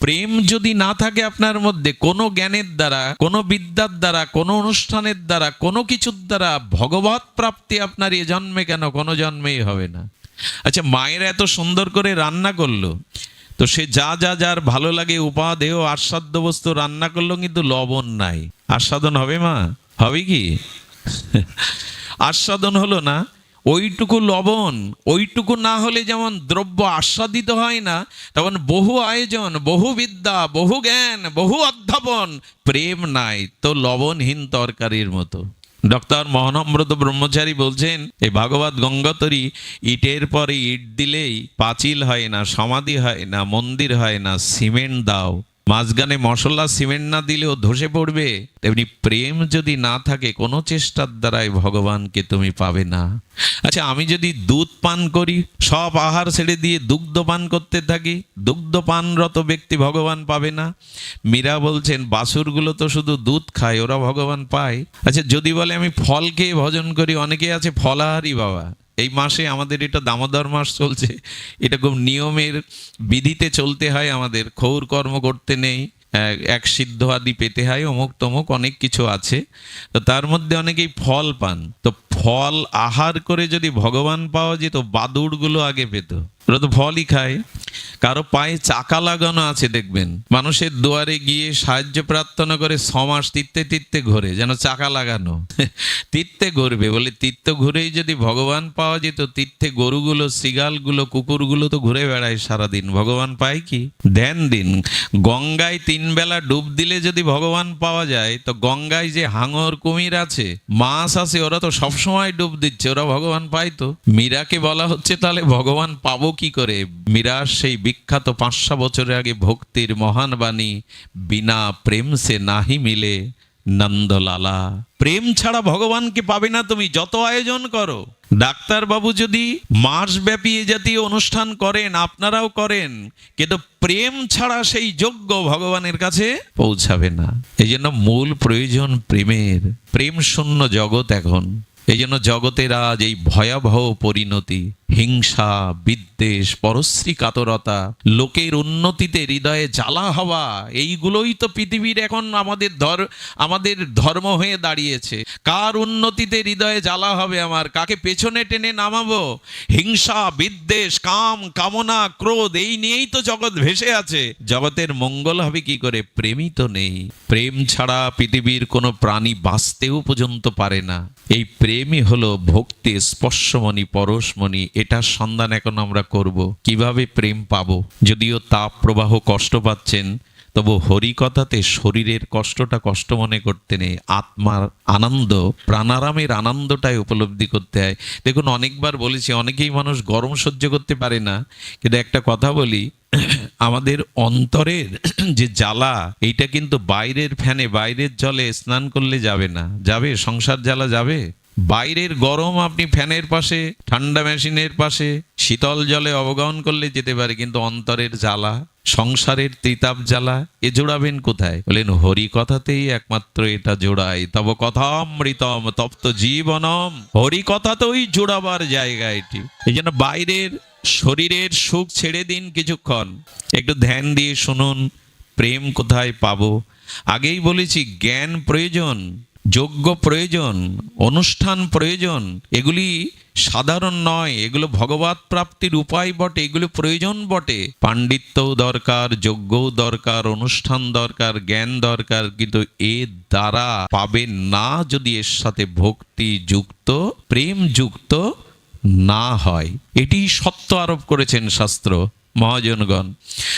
প্রেম যদি না থাকে আপনার মধ্যে, কোনো জ্ঞানের দ্বারা, কোনো বিদ্যার দ্বারা, কোনো অনুষ্ঠানের দ্বারা, কোনো কিছুর দ্বারা ভগবত প্রাপ্তি আপনার এ জন্মে কেন? কোনো জন্মেই হবে না। আচ্ছা মায়ের এত সুন্দর করে রান্না করল, তো সে যা যা, যার ভালো লাগে উপাদেহ আস্বাদ্য বস্তু রান্না করল, কিন্তু লবণ নাই। আস্বাদন হবে মা? হবে কি? আস্বাদন হলো না? ওইটুকু লবণ, ওইটুকু না হলে যেমন দ্রব্য আস্বাদিত হয় না, তেমন বহু আয়োজন, বহু বিদ্যা, বহু জ্ঞান, বহু অধ্যাপন, প্রেম নাই, তো লবণহীন তরকারির মতো। ডক্টর মহানম্রত ব্রহ্মচারী বলছেন এই ভাগবত গঙ্গোতরী, ইটের পরে ইট দিলেই পাঁচিল হয় না, সমাধি হয় না, মন্দির হয় না, সিমেন্ট দাও। মাঝখানে মশলা সিমেন্ট না দিলেও ধসে পড়বে। তেমনি প্রেম যদি না থাকে, কোনো চেষ্টার দ্বারাই ভগবানকে তুমি পাবে না। আচ্ছা আমি যদি দুধ পান করি, সব আহার ছেড়ে দিয়ে দুগ্ধ পান করতে থাকি, দুগ্ধ পানরত ব্যক্তি ভগবান পাবে না। মীরা বলছেন, বাসুরগুলো তো শুধু দুধ খায়, ওরা ভগবান পায়। আচ্ছা যদি বলে আমি ফল খেয়ে ভজন করি, অনেকে আছে ফলাহারি বাবা। এই মাসে আমাদের এটা দামোদর মাস চলছে। এটা খুব নিয়মের বিধিতে চলতে হয়, আমাদের খৌর কর্ম করতে নেই এক- সিদ্ধ আদি পেতে হয়, অমুক তমুক অনেক কিছু আছে। তো তার মধ্যে অনেকেই ফল পান। তো ফল আহার করে যদি ভগবান পাওয়া যেত, বাদুড়গুলো আগে পেত। ওরা তো ফলই খায়। কারও পায়ে চাকা লাগানো আছে, দেখবেন। মানুষের দুয়ারে গিয়ে সাহায্য প্রার্থনা করে সমাস তিত্তে তিত্তে ঘোরে, যেন চাকা লাগানো। তিত্তে ঘুরবে, বলে তীর্থ ঘুরেই যদি ভগবান পাওয়া যেত তীর্থে গরুগুলো সিগালগুলো কুকুরগুলো তো ঘুরে বেড়ায় সারাদিন। ভগবান পায় কি? ধ্যান দিন। গঙ্গায় তিন বেলা ডুব দিলে যদি ভগবান পাওয়া যায়, তো গঙ্গায় যে হাঙর কুমির আছে, মাছ আছে, ওরা তো সবসময় ডুব দিচ্ছে, ওরা ভগবান পায় তো মীরাকে বলা হচ্ছে, তাহলে ভগবান পাবো কি করে? মীরার সেই বিখ্যাত পাঁচশো বছরের আগে ভক্তির মহান বাণী, বিনা প্রেম সে নাহি মিলে নন্দলালা। প্রেম ছাড়া ভগবানকে পাবে না তুমি? যত আয়োজন করো। ডাক্তার বাবু যদি মাসব্যাপী এ জাতীয় অনুষ্ঠান করেন, আপনারাও করেন, কিন্তু প্রেম ছাড়া সেই যোগ্য ভগবানের কাছে পৌঁছাবে না। এই জন্য মূল প্রয়োজন প্রেমের। প্রেম শূন্য জগৎ এখন। এই জন্য জগতের আজ এই ভয়াবহ পরিণতি হিংসা, বিদ্বেষ পরশ্রী কাতরতা লোকের উন্নতিতে হৃদয়ে জ্বালা হওয়া, এইগুলোই তো পৃথিবীর এখন আমাদের ধর, আমাদের ধর্ম হয়ে দাঁড়িয়েছে। কার উন্নতিতে হৃদয়ে জ্বালা হবে আমার? কাকে পেছনে টেনে নামাবো? হিংসা, বিদ্বেষ, কাম, কামনা, ক্রোধ, এই নিয়েই তো জগৎ ভেসে আছে। জগতের মঙ্গল হবে কি করে? প্রেমই তো নেই। প্রেম ছাড়া পৃথিবীর কোনো প্রাণী বাঁচতেও পর্যন্ত পারে না। এই প্রেমই হলো ভক্তি, স্পর্শমণি, পরশমণি এটার সন্ধান এখন আমরা করব। কীভাবে প্রেম পাবো? যদিও তাপ প্রবাহ কষ্ট পাচ্ছেন, তবু হরিকথাতে শরীরের কষ্টটা কষ্ট মনে করতে নেই। আত্মার আনন্দ, প্রাণারামের আনন্দটাই উপলব্ধি করতে হয়। দেখুন, অনেকবার বলেছি, অনেকেই মানুষ গরম সহ্য করতে পারে না। কিন্তু একটা কথা বলি, আমাদের অন্তরের যে জ্বালা, এইটা কিন্তু বাইরের ফ্যানে, বাইরের জলে স্নান করলে যাবে না। যাবে? সংসার জ্বালা যাবে? বাইরের গরম আপনি ফ্যানের পাশে, ঠান্ডা মেশিনের পাশে, শীতল জলে অবগাহন করলে যেতে পারে, কিন্তু অন্তরের জ্বালা, সংসারের ত্রিতাপ জ্বালা, এ জোড়াবেন কোথায়? বলেন, হরি কথাতেই একমাত্র এটা জোড়ায়। তব কথামৃতম, তপ্ত জীবনম। হরি কথাতেই জোড়াবার জায়গা এটি। এই জন্য বাইরের শরীরের সুখ ছেড়ে দিন কিছুক্ষণ। একটু ধ্যান দিয়ে শুনুন, প্রেম কোথায় পাবো? আগেই বলেছি, জ্ঞান প্রয়োজন। যোগ্য প্রয়োজন, অনুষ্ঠান প্রয়োজন, এগুলি সাধারণ নয়, এগুলো ভগবত প্রাপ্তির উপায় বটে, এগুলো প্রয়োজন বটে। পাণ্ডিত্যও দরকার, যোগ্যও দরকার, অনুষ্ঠান দরকার, জ্ঞান দরকার, কিন্তু এর দ্বারা পাবেন না যদি এর সাথে ভক্তি যুক্ত, প্রেম যুক্ত না হয়। এটি সত্য আরোপ করেছেন শাস্ত্র মহাজনগণ।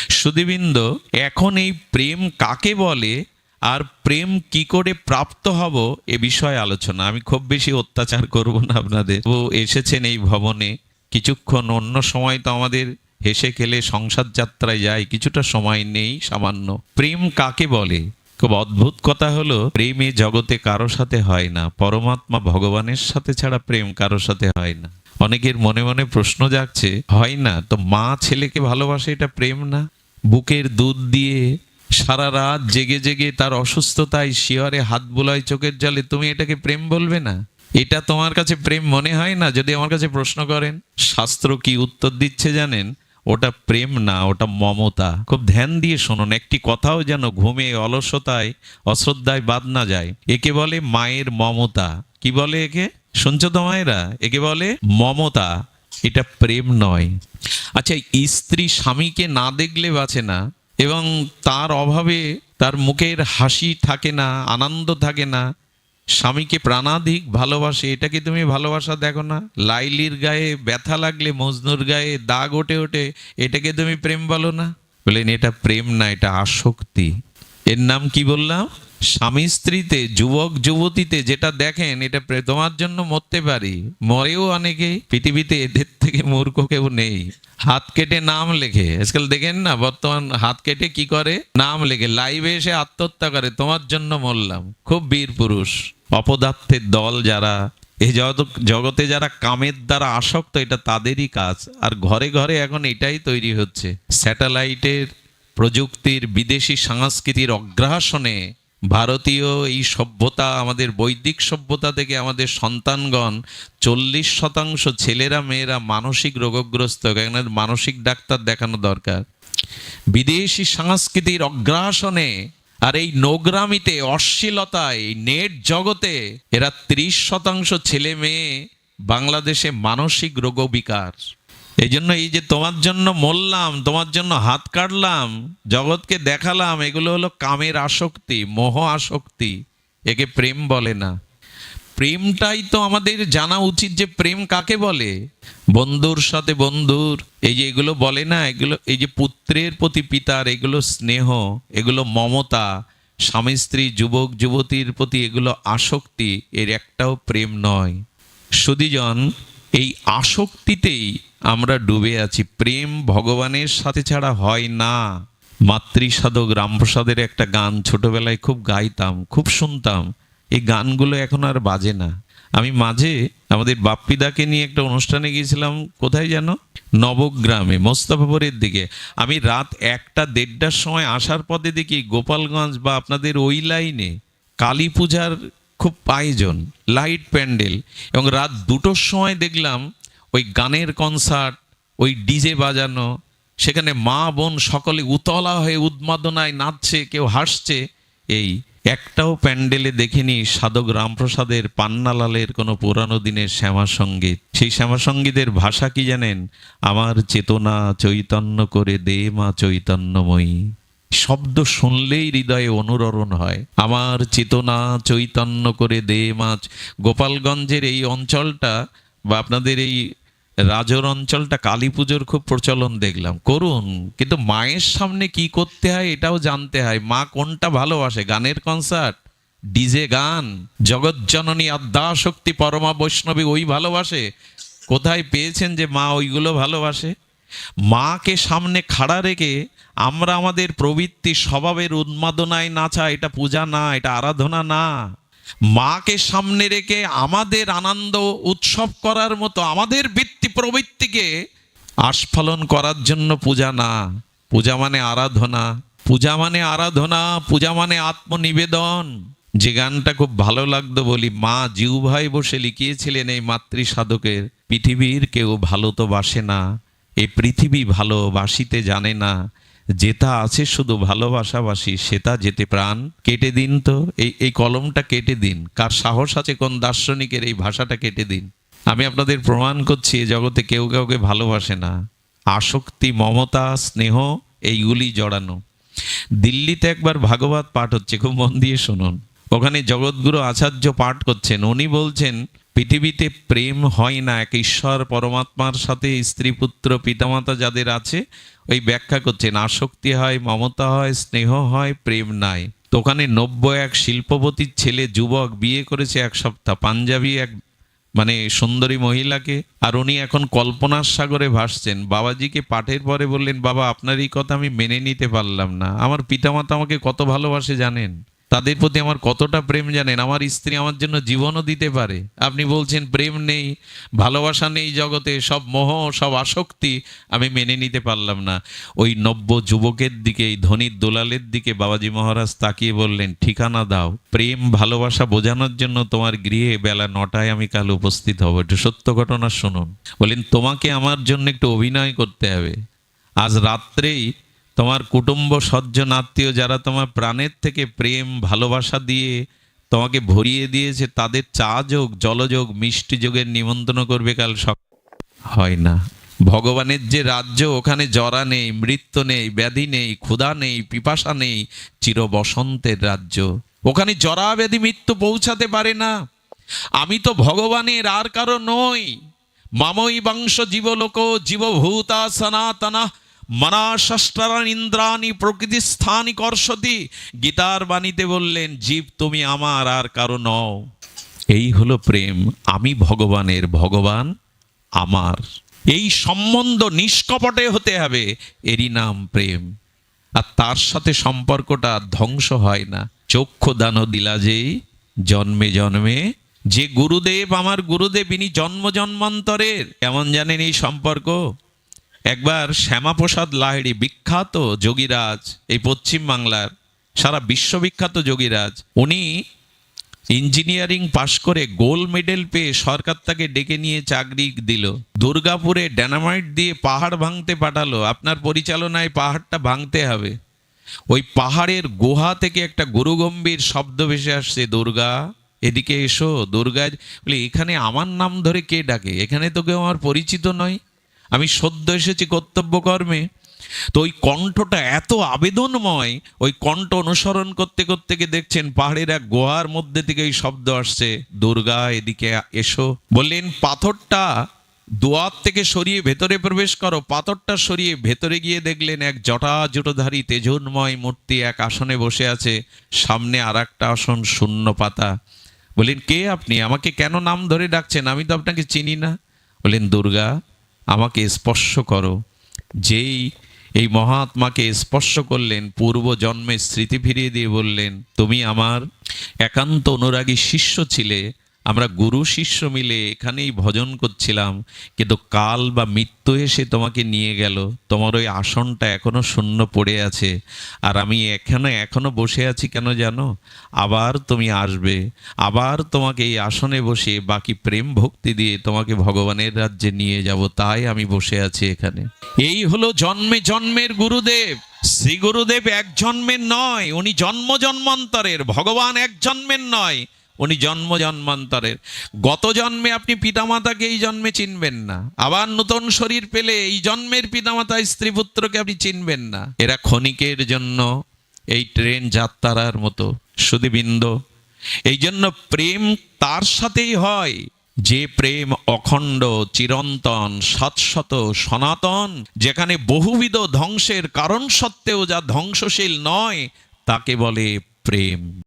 সুদীবৃন্দ, এখন এই প্রেম কাকে বলে? আর প্রেম কি করে প্রাপ্ত হব এ বিষয়ে আলোচনা। আমি খুব বেশি অত্যাচার করব না আপনাদের। ও এসেছেন এই ভবনে। কিছুক্ষণ অন্য সময় তো আমাদের হেসে খেলে সংসার যাত্রায় যায়। কিছুটা সময় নেই, সামান্য। প্রেম কাকে বলে? খুব অদ্ভুত কথা হলো, প্রেমে জগতে কারও সাথে হয় না। পরমাত্মা ভগবানের সাথে ছাড়া প্রেম কারও সাথে হয় না। অনেকের মনে মনে প্রশ্ন জাগছে, হয় না? তো মা ছেলেকে ভালোবাসে, এটা প্রেম না? বুকের দুধ দিয়ে সারা রাত জেগে জেগে তার অসুস্থতায় শিয়রে হাত বুলায় চোখের জলে, তুমি এটাকে প্রেম বলবে না? এটা তোমার কাছে প্রেম মনে হয় না? যদি আমার কাছে প্রশ্ন করেন, শাস্ত্র কি উত্তর দিচ্ছে জানেন? ওটা প্রেম না, ওটা মমতা। খুব ধ্যান দিয়ে শুনুন, একটি কথাও যেন ঘুমে, অলসতায়, অশ্রদ্ধায় বাদ না যায়। একে বলে মায়ের মমতা। কি বলে একে? শুনছো তো মায়েরা? একে বলে মমতা। এটা প্রেম নয়। আচ্ছা স্ত্রী স্বামীকে না দেখলে বাঁচে না। এবং তার অভাবে তার মুখের হাসি থাকে না, আনন্দ থাকে না। স্বামীকে প্রাণাধিক ভালোবাসে এটাকে তুমি ভালোবাসা দেখো না? লাইলির গায়ে ব্যথা লাগলে, মজনুর গায়ে দাগ ওঠে ওঠে এটাকে তুমি প্রেম বলো না? বলেন, এটা প্রেম না, এটা আসক্তি। এর নাম কি বললাম? স্বামী স্ত্রীতে, যুবক যুবতীতে যেটা দেখেন, এটা তোমার জন্য মরতে পারি। মরেও অনেকে পৃথিবীতে এদের থেকে মূর্খ কেউ নেই। হাত কেটে নাম লেখে। আজকাল দেখেন না, বর্তমান হাত কেটে কি করে? নাম লেখে। লাইভে এসে আত্মহত্যা করে, তোমার জন্য মরলাম। খুব বীর পুরুষ। অপদার্থের দল যারা এই জগতে যারা কামের দ্বারা আসক্ত, এটা তাদেরই কাজ। আর ঘরে ঘরে এখন এটাই তৈরি হচ্ছে। স্যাটেলাইটের প্রযুক্তির, বিদেশি সংস্কৃতির অগ্রাসনে ভারতীয় এই সভ্যতা, আমাদের বৈদিক সভ্যতা থেকে আমাদের সন্তানগণ চল্লিশ শতাংশ ছেলেরা, মেয়েরা মানসিক রোগগ্রস্ত এখানে মানসিক ডাক্তার দেখানো দরকার। বিদেশি সংস্কৃতির অগ্রাসনে আর এই নোগ্রামিতে, অশ্লীলতায় নেট জগতে এরা ত্রিশ শতাংশ ছেলে মেয়ে বাংলাদেশে মানসিক রোগ বিকার এই জন্য এই যে তোমার জন্য মরলাম, তোমার জন্য হাত কাটলাম, জগৎকে দেখালাম, এগুলো হলো কামের আসক্তি, মোহ আসক্তি। একে প্রেম বলে না। প্রেমটাই তো আমাদের জানা উচিত যে প্রেম কাকে বলে? বন্ধুর সাথে বন্ধুর, এই যে এগুলো বলে না, এগুলো, এই যে পুত্রের প্রতি পিতার, এগুলো স্নেহ, এগুলো মমতা, স্বামী, স্ত্রী, যুবক, যুবতীর প্রতি এগুলো আসক্তি, এর একটাও প্রেম নয়। সুদীজন এই আসক্তিতেই আমরা ডুবে আছি। প্রেম ভগবানের সাথে ছাড়া হয় না। মাতৃসাধক রামপ্রসাদের একটা গান ছোটবেলায় খুব গাইতাম, খুব শুনতাম। এই গানগুলো এখন আর বাজে না। আমি মাঝে আমাদের বাপ্পিদাকে নিয়ে একটা অনুষ্ঠানে গিয়েছিলাম, কোথায় যেন নবগ্রামে, মোস্তাফাপুরের দিকে। আমি রাত একটা, দেড়টার সময় আসার পথে দেখি গোপালগঞ্জ বা আপনাদের ওই লাইনে কালী পূজার খুব আয়োজন লাইট প্যান্ডেল এবং রাত দুটোর সময় দেখলাম ওই গানের কনসার্ট ওই ডিজে বাজানো, সেখানে মা বোন সকলে উতলা হয়ে উন্মাদনায় নাচছে, কেউ হাসছে। এই একটাও প্যান্ডেলে দেখিনি সাধক রামপ্রসাদের পান্নালালের কোনো পুরানো দিনের শ্যামা সংগীত। সেই শ্যামা সঙ্গীতের ভাষা কি জানেন? আমার চেতনা চৈতন্য করে দে মা চৈতন্যময়ী। শব্দ শুনলেই হৃদয়ে অনুরণন হয়। আমার চেতনা চৈতন্য করে দে মাছ। গোপালগঞ্জের এই অঞ্চলটা বা আপনাদের এই রাজর অঞ্চলটা কালী পুজোর খুব প্রচলন দেখলাম। করুন, কিন্তু মায়ের সামনে কি করতে হয় এটাও জানতে হয়। মা কোনটা ভালোবাসে? গানের কনসার্ট? ডিজে গান? জগজ্জননী আদ্যাশক্তি পরমা বৈষ্ণবী ওই ভালোবাসে? কোথায় পেয়েছেন যে মা ওইগুলো ভালোবাসে? মাকে সামনে খাড়া রেখে আমরা আমাদের প্রবৃত্তি স্বভাবের উন্মাদনায় নাচা এটা পূজা না, এটা আরাধনা না। মাকে সামনে রেখে আমাদের আনন্দ উৎসব করার মতো আমাদের বৃত্তি প্রবৃত্তিকে আস্ফালন করার জন্য পূজা না। পূজা মানে আরাধনা, পূজা মানে আরাধনা, পূজা মানে আত্মনিবেদন। যে গানটা খুব ভালো লাগতো বলি, মা জিউ ভাই বসে লিখিয়েছিলেন এই মাতৃ সাধকের পৃথিবীর কেউ ভালো তো বাসে না। এই পৃথিবী ভালোবাসিতে জানে না, যেটা আছে শুধু ভালোবাসাবাসি, সেটা যেতে প্রাণ কেটে দিন তো। এই এই কলমটা কেটে দিন। কার সাহস আছে কোন দার্শনিকের এই ভাষাটা কেটে দিন? আমি আপনাদের প্রমাণ করছি, এ জগতে কেউ কাউকে ভালোবাসে না। আসক্তি, মমতা, স্নেহ, এইগুলি জড়ানো। দিল্লিতে একবার ভাগবত পাঠ হচ্ছে, খুব মন দিয়ে শুনুন। ওখানে জগৎগুরু আচার্য পাঠ করছেন। উনি বলছেন পৃথিবীতে প্রেম হয় না, এক ঈশ্বর পরমাত্মার সাথে স্ত্রী, পুত্র, পিতামাতা যাদের আছে, ওই ব্যাখ্যা করছেন, আসক্তি হয়, মমতা হয়, স্নেহ হয়, প্রেম নাই। তো ওখানে নব্য এক শিল্পপতির ছেলে, যুবক, বিয়ে করেছে এক সপ্তাহ, পাঞ্জাবি এক মানে সুন্দরী মহিলাকে, আর উনি এখন কল্পনার সাগরে ভাসছেন। বাবাজিকে পাঠের পরে বললেন, বাবা, আপনার এই কথা আমি মেনে নিতে পারলাম না। আমার পিতামাতা আমাকে কত ভালোবাসে জানেন? তাদের প্রতি আমার কতটা প্রেম জানেন? আমার স্ত্রী আমার জন্য জীবনও দিতে পারে। আপনি বলছেন, প্রেম নেই, ভালোবাসা নেই জগতে, সব মোহ, সব আসক্তি। আমি মেনে নিতে পারলাম না। ওই নব্য যুবকের দিকে, এই ধনির দোলালের দিকে বাবাজি মহারাজ তাকিয়ে বললেন, ঠিকানা দাও। প্রেম, ভালোবাসা বোঝানোর জন্য তোমার গৃহে বেলা নটায় আমি কাল উপস্থিত হব। একটু সত্য ঘটনা শুনুন। বলেন, তোমাকে আমার জন্য একটু অভিনয় করতে হবে। আজ রাত্রেই তোমার কুটুম্ব সজ্জন আত্মীয় যারা তোমার প্রাণের থেকে প্রেম, ভালোবাসা দিয়ে তোমাকে ভরিয়ে দিয়েছে, তাদের চা যোগ জলযোগ মিষ্টি যোগের নিমন্ত্রণ করবে কাল সব হয় না। ভগবানের যে রাজ্য, ওখানে জরা নেই, মৃত্যু নেই, ব্যাধি নেই, ক্ষুধা নেই, পিপাসা নেই, চির বসন্তের রাজ্য। ওখানে জরা ব্যাধি মৃত্যু পৌঁছাতে পারে না। আমি তো ভগবানের আর কারও নই। মামই বংশ জীবলোক, জীবভূতা সনাতনা। মনাশস্টরান ইন্দ্রাণী প্রকৃতি স্থানী কর্ষতি। গীতার বাণীতে বললেন, জীব তুমি আমার, আর কারও নও। এই হলো প্রেম। আমি ভগবানের ভগবান, আমার। এই সম্বন্ধ নিষ্কপটে হতে হবে, এরই নাম প্রেম। আর তার সাথে সম্পর্কটা ধ্বংস হয় না। চক্ষু দান দিলা যেই, জন্মে জন্মে। যে গুরুদেব, আমার গুরুদেব, ইনি জন্ম জন্মান্তরের। কেমন জানেন এই সম্পর্ক? একবার শ্যামাপ্রসাদ লাহিড়ি, বিখ্যাত যোগীরাজ, এই পশ্চিম বাংলার সারা বিশ্ববিখ্যাত যোগীরাজ, উনি ইঞ্জিনিয়ারিং পাশ করে গোল্ড মেডেল পেয়ে সরকার তাকে ডেকে নিয়ে চাকরি দিল। দুর্গাপুরে ড্যানামাইট দিয়ে পাহাড় ভাঙতে পাঠালো। আপনার পরিচালনায় পাহাড়টা ভাঙতে হবে। ওই পাহাড়ের গুহা থেকে একটা গুরুগম্ভীর শব্দ ভেসে আসছে, দুর্গা, এদিকে এসো, দুর্গা, বলে, এখানে আমার নাম ধরে কে ডাকে? এখানে তো কেউ আমার পরিচিত নয়। আমি সদ্য এসেছি কর্তব্য কর্মে তো ওই কণ্ঠটা এত আবেদনময়, ওই কণ্ঠ অনুসরণ করতে করতে গিয়ে দেখছেন পাহাড়ের এক গুহার মধ্যে থেকে এই শব্দ আসছে, দুর্গা, এদিকে এসো। বললেন, পাথরটা দোয়ার থেকে সরিয়ে ভেতরে প্রবেশ করো। পাথরটা সরিয়ে ভেতরে গিয়ে দেখলেন এক জটা জুটোধারী তেজন্ময় মূর্তি এক আসনে বসে আছে, সামনে আর একটা আসন শূন্য পাতা। বললেন, কে আপনি? আমাকে কেন নাম ধরে ডাকছেন? আমি তো আপনাকে চিনি না। বললেন, দুর্গা আমাকে স্পর্শ করো। যেই, এই মহাত্মাকে স্পর্শ করলেন পূর্ব জন্মের স্মৃতি ফিরিয়ে দিয়ে বললেন, তুমি আমার একান্ত অনুরাগী শিষ্য ছিলে আমরা গুরু শিষ্য মিলে এখানেই ভজন করছিলাম, কিন্তু কাল বা মৃত্যু এসে তোমাকে নিয়ে গেল। তোমার ওই আসনটা এখনও শূন্য পড়ে আছে। আর আমি এখানে, এখনও বসে আছি কেন জানো? আবার তুমি আসবে, আবার তোমাকে এই আসনে বসে বাকি প্রেম ভক্তি দিয়ে তোমাকে ভগবানের রাজ্যে নিয়ে যাব, তাই আমি বসে আছি এখানে। এই হলো জন্মে জন্মের গুরুদেব। শ্রী গুরুদেব এক জন্মের নয়, উনি জন্ম জন্মান্তরের, ভগবান এক জন্মের নয়। উনি জন্ম জন্মান্তরের। গত জন্মে আপনি পিতামাতাকে এই জন্মে চিনবেন না। আবার নতুন শরীর পেলে এই জন্মের পিতামাতা, স্ত্রী পুত্রকে আপনি চিনবেন না। এরা ক্ষণিকের জন্য এই ট্রেন যাত্রার মতো সুদীবৃন্দ। এই জন্য প্রেম তার সাথেই হয়। যে প্রেম অখণ্ড, চিরন্তন শাশ্বত সনাতন, যেখানে বহুবিধ ধ্বংসের কারণ সত্ত্বেও যা ধ্বংসশীল নয়, তাকে বলে প্রেম।